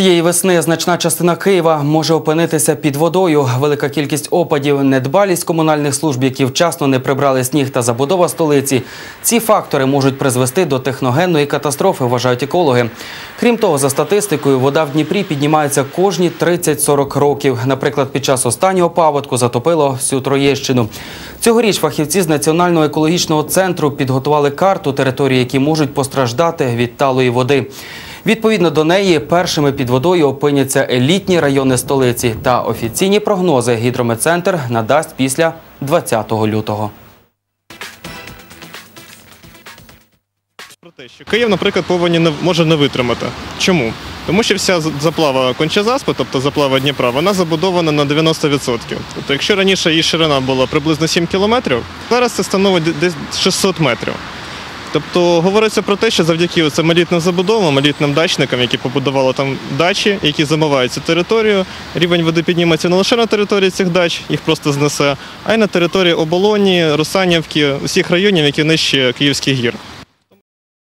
Цієї весни значна частина Києва може опинитися під водою. Велика кількість опадів, недбалість комунальних служб, які вчасно не прибрали сніг та забудова столиці. Ці фактори можуть призвести до техногенної катастрофи, вважають екологи. Крім того, за статистикою, вода в Дніпрі піднімається кожні 30-40 років. Наприклад, під час останнього паводку затопило всю Троєщину. Цьогоріч фахівці з Національного екологічного центру підготували карту територій, які можуть постраждати від талої води. Відповідно до неї, першими під водою опиняться елітні райони столиці. Та офіційні прогнози гідрометцентр надасть після 20 лютого. Про те, що Київ, наприклад, повинні не може не витримати. Чому? Тому що вся заплава Кончазаспи, тобто заплава Дніпра, вона забудована на 90%. Тобто, якщо раніше її ширина була приблизно 7 кілометрів, зараз це становить десь 600 метрів. Тобто говориться про те, що завдяки цим елітним забудовам, елітним дачникам, які побудували там дачі, які замивають цю територію, рівень води підніметься не лише на території цих дач, їх просто знесе, а й на території оболоні, Русанівки, усіх районів, які нижче Київських гір.